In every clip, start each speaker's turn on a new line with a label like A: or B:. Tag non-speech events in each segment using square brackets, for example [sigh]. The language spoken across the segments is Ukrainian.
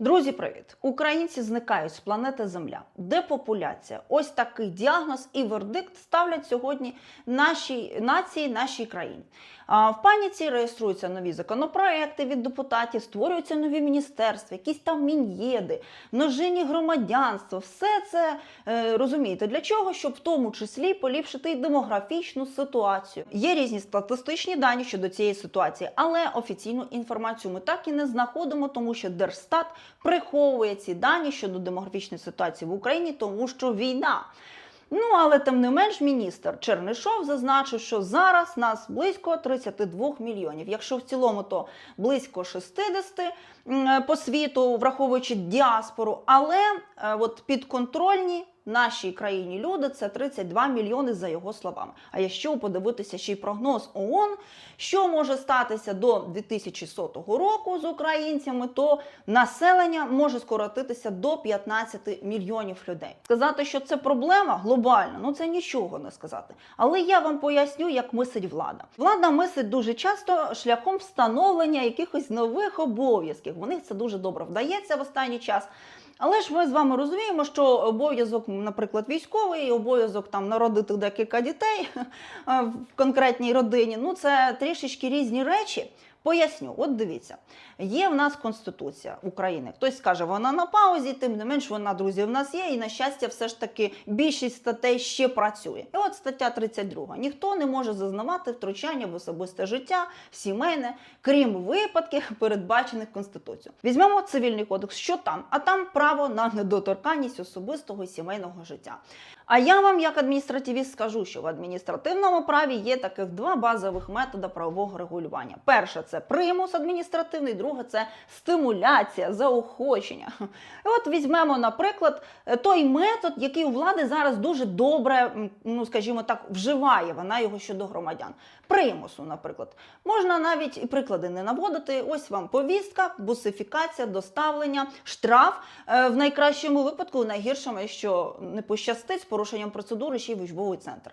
A: Друзі, привіт! Українці зникають з планети Земля. Депопуляція. Ось такий діагноз і вердикт ставлять сьогодні нашій нації, нашій країні. А в паніці реєструються нові законопроекти від депутатів, створюються нові міністерства, якісь там мін'єди, множинні громадянства. Все це е, розумієте для чого? Щоб в тому числі поліпшити і демографічну ситуацію. Є різні статистичні дані щодо цієї ситуації, але офіційну інформацію ми так і не знаходимо, тому що Держстат приховує ці дані щодо демографічної ситуації в Україні, тому що війна. Ну, але тим не менш, міністр Чернишов зазначив, що зараз нас близько 32 мільйонів. Якщо в цілому, то близько 60 по світу, враховуючи діаспору. Але е, от підконтрольні нашій країні люди це 32 мільйони за його словами. А якщо подивитися ще й прогноз ООН, що може статися до 2100 року з українцями, то населення може скоротитися до 15 мільйонів людей. Сказати, що це проблема глобальна, ну це нічого не сказати. Але я вам поясню, як мислить влада. Влада мислить дуже часто шляхом встановлення якихось нових обов'язків. Них це дуже добре вдається в останній час. Але ж ми з вами розуміємо, що обов'язок, наприклад, військовий, обов'язок там народити декілька дітей [laughs] е, в конкретній родині, ну це трішечки різні речі. Поясню, от дивіться, є в нас Конституція України. Хтось скаже, вона на паузі, тим не менш вона, друзі, в нас є, і на щастя, все ж таки більшість статей ще працює. І от стаття 32. Ніхто не може зазнавати втручання в особисте життя, сімейне, крім випадків, передбачених Конституцією. Візьмемо цивільний кодекс, що там? А там право на недоторканність особистого і сімейного життя. А я вам, як адміністративіст, скажу, що в адміністративному праві є таких два базових методи правового регулювання. Перше це примус адміністративний, друге це стимуляція, заохочення. І от візьмемо, наприклад, той метод, який у влади зараз дуже добре, ну скажімо так, вживає вона його щодо громадян. Примусу, наприклад, можна навіть і приклади не наводити. Ось вам повістка, бусифікація, доставлення, штраф Е, в найкращому випадку, в найгіршому, якщо не пощастить порушенням процедури, ще й в центр.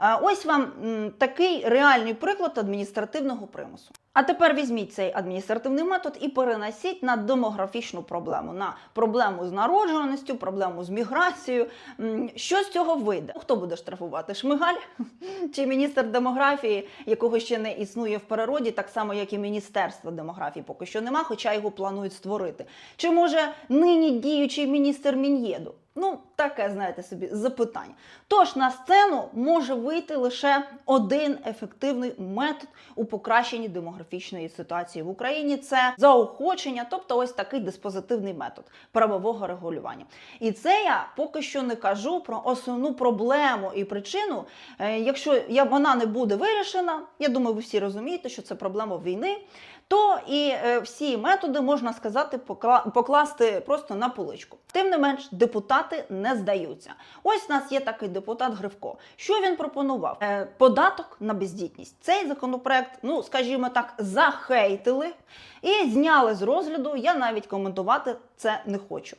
A: Е, Ось вам такий реальний приклад адміністративного примусу. А тепер візьміть цей адміністративний метод і перенесіть на демографічну проблему, на проблему з народжуваністю, проблему з міграцією. Що з цього вийде? Хто буде штрафувати? Шмигаль [laughs] чи міністр демографії, якого ще не існує в природі, так само як і міністерство демографії, поки що нема, хоча його планують створити. Чи може нині діючий міністр Мін'єду? Ну, таке, знаєте собі, запитання. Тож на сцену може вийти лише один ефективний метод у покращенні демографічної ситуації в Україні це заохочення, тобто ось такий диспозитивний метод правового регулювання. І це я поки що не кажу про основну проблему і причину. Е, Якщо вона не буде вирішена, я думаю, ви всі розумієте, що це проблема війни. То і е, всі методи можна сказати покла- покласти просто на поличку. Тим не менш, депутати не здаються. Ось у нас є такий депутат Гривко. Що він пропонував? Е, податок на бездітність. Цей законопроект, ну скажімо так, захейтили і зняли з розгляду. Я навіть коментувати це не хочу.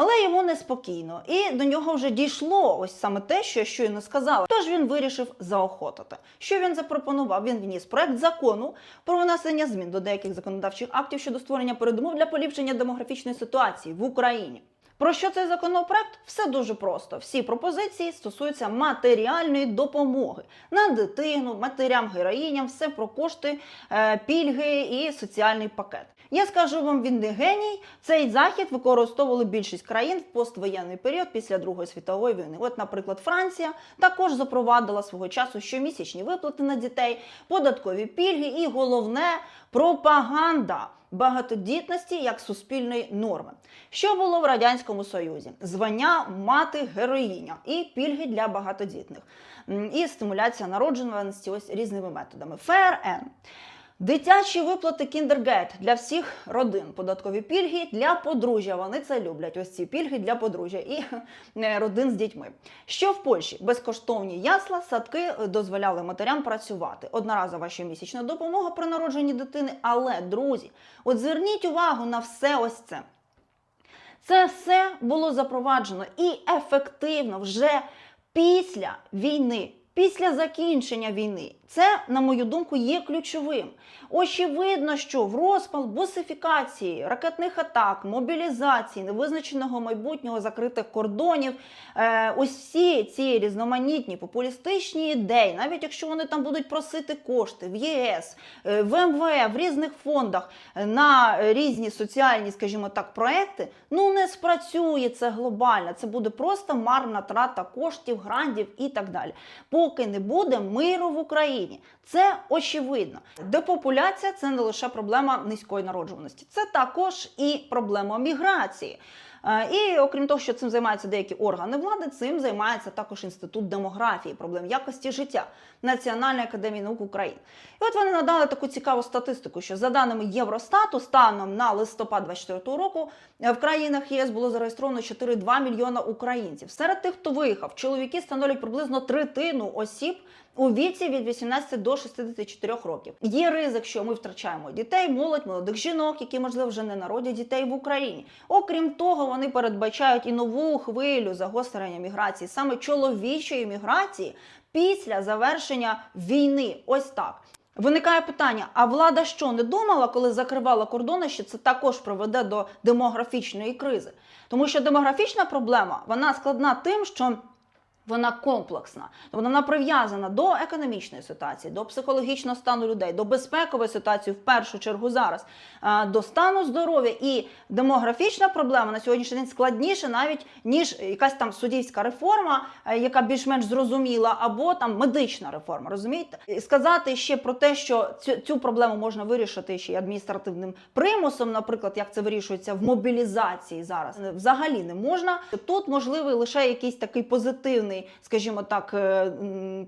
A: Але йому неспокійно, і до нього вже дійшло ось саме те, що я щойно сказала. Тож він вирішив заохотити. Що він запропонував? Він вніс проект закону про внесення змін до деяких законодавчих актів щодо створення передумов для поліпшення демографічної ситуації в Україні. Про що цей законопроект? Все дуже просто. Всі пропозиції стосуються матеріальної допомоги на дитину, матерям, героїням, все про кошти, е, пільги і соціальний пакет. Я скажу вам, він не геній. Цей захід використовували більшість країн в поствоєнний період після Другої світової війни. От, наприклад, Франція також запровадила свого часу щомісячні виплати на дітей, податкові пільги і головне пропаганда багатодітності як суспільної норми. Що було в радянському союзі? Звання мати героїня і пільги для багатодітних, і стимуляція народжуваності ось різними методами. ФРН. Дитячі виплати Кіндергейт для всіх родин, податкові пільги для подружжя. Вони це люблять. Ось ці пільги для подружжя і е, родин з дітьми. Що в Польщі? Безкоштовні ясла, садки е, дозволяли матерям працювати. Одноразова щомісячна допомога при народженні дитини. Але, друзі, от зверніть увагу на все ось це. Це все було запроваджено і ефективно вже після війни, після закінчення війни. Це, на мою думку, є ключовим. Очевидно, що в розпал босифікації, ракетних атак, мобілізації, невизначеного майбутнього закритих кордонів, е, ось всі ці різноманітні популістичні ідеї, навіть якщо вони там будуть просити кошти в ЄС, е, в МВФ, в різних фондах е, на різні соціальні, скажімо так, проекти, ну не спрацює це глобально. Це буде просто марна трата коштів, грантів і так далі. Поки не буде миру в Україні. Це очевидно. Депопуляція це не лише проблема низької народжуваності, це також і проблема міграції. Е, І окрім того, що цим займаються деякі органи влади, цим займається також інститут демографії, проблем якості життя Національної академії наук України. І от вони надали таку цікаву статистику, що за даними Євростату, станом на листопад 2024 року е, в країнах ЄС було зареєстровано 4,2 мільйона українців. Серед тих, хто виїхав, чоловіки становлять приблизно третину осіб. У віці від 18 до 64 років є ризик, що ми втрачаємо дітей, молодь, молодих жінок, які можливо вже не народять дітей в Україні. Окрім того, вони передбачають і нову хвилю загострення міграції, саме чоловічої міграції після завершення війни. Ось так. Виникає питання: а влада що не думала, коли закривала кордони, що це також приведе до демографічної кризи? Тому що демографічна проблема вона складна тим, що вона комплексна, тобто вона прив'язана до економічної ситуації, до психологічного стану людей, до безпекової ситуації в першу чергу зараз, до стану здоров'я і демографічна проблема на сьогоднішній день складніша навіть ніж якась там суддівська реформа, е, яка більш-менш зрозуміла, або там медична реформа. Розумієте, сказати ще про те, що цю, цю проблему можна вирішити ще й адміністративним примусом, наприклад, як це вирішується в мобілізації зараз, е, взагалі не можна. Тут можливий лише якийсь такий позитивний, скажімо так, е,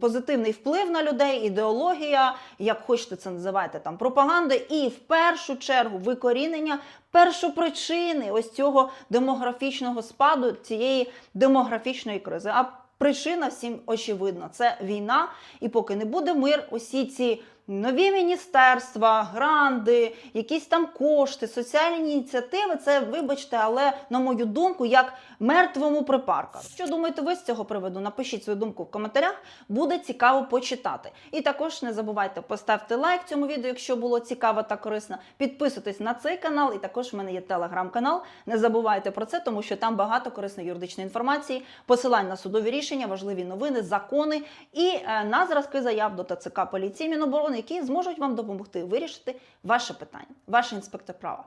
A: позитивний вплив на людей, ідеологія, як хочете це називати, там пропаганда, і в першу чергу викорінення першопричини ось цього демографічного спаду, цієї демографічної кризи. А причина всім очевидна: це війна. І поки не буде мир, усі ці нові міністерства, гранди, якісь там кошти, соціальні ініціативи. Це, вибачте, але на мою думку, як мертвому припарка. Що думаєте ви з цього приводу? Напишіть свою думку в коментарях, буде цікаво почитати. І також не забувайте поставити лайк цьому відео, якщо було цікаво та корисно. Підписуйтесь на цей канал, і також в мене є телеграм-канал. Не забувайте про це, тому що там багато корисної юридичної інформації, посилань на судові рішення, важливі новини, закони і е, на зразки заяв до ТЦК поліції Міноборони, які зможуть вам допомогти вирішити ваше питання, ваш інспектор права.